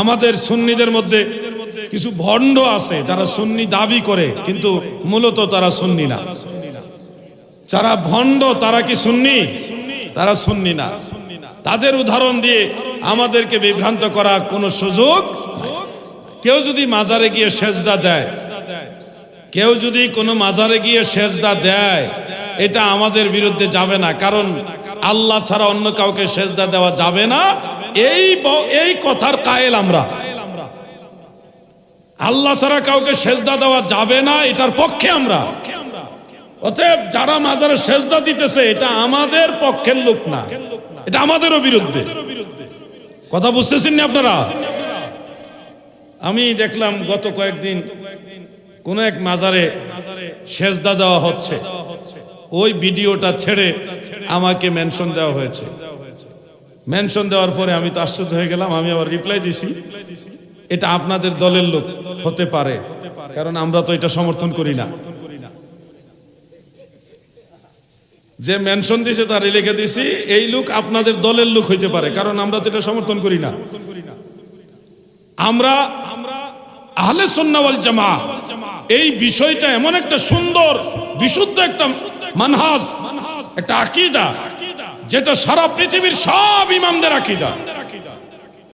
আমাদের সুন্নিদের মধ্যে কিছু ভণ্ড আছে যারা সুন্নি দাবি করে, কিন্তু মূলত তারা সুন্নি না। যারা ভণ্ড, তারা কি সুন্নি? তারা সুন্নি না। তাদের উদাহরণ দিয়ে আমাদেরকে বিভ্রান্ত করা কোনো সুযোগ কেউ যদি মাজারে গিয়ে সেজদা দেয়, কেউ যদি কোনো মাজারে গিয়ে সেজদা দেয়, এটা আমাদের বিরুদ্ধে যাবে না। কারণ আল্লাহ ছাড়া অন্য কাউকে সেজদা দেওয়া যাবে না। এই এই কথার কায়েল আমরা। আল্লাহ ছাড়া কাউকে সেজদা দেওয়া যাবে না, এটার পক্ষে আমরা। অতএব যারা মাজারে সেজদা দিতেছে, এটা আমাদের পক্ষের লোক না। এটা আমাদেরও বিরুদ্ধে। কথা বুঝতেছেন না আপনারা? আমি দেখলাম গত কয়েকদিন কোন এক মাজারে সেজদা দেওয়া হচ্ছে। ওই ভিডিওটা ছেড়ে আমাকে মেনশন দেওয়া হয়েছে। মেনশন দেওয়ার পরে আমি তো আশ্চর্য হয়ে গেলাম, আমি আবার রিপ্লাই দিছি। এটা আপনাদের দলের লোক হতে পারে, কারণ আমরা তো এটা সমর্থন করি না। যে মেনশন দিছে তারই লিখে দিছি, এই লোক আপনাদের দলের লোক হইতে পারে, কারণ আমরা তো এটা সমর্থন করি না। আমরা আহলে সন্নাওয়াল জামা এই বিষয়টা এমন একটা সুন্দর, বিশুদ্ধ একটা মানহাজ একটা আকিদা যেটা সারা পৃথিবীর সব ইমামদের আকীদা।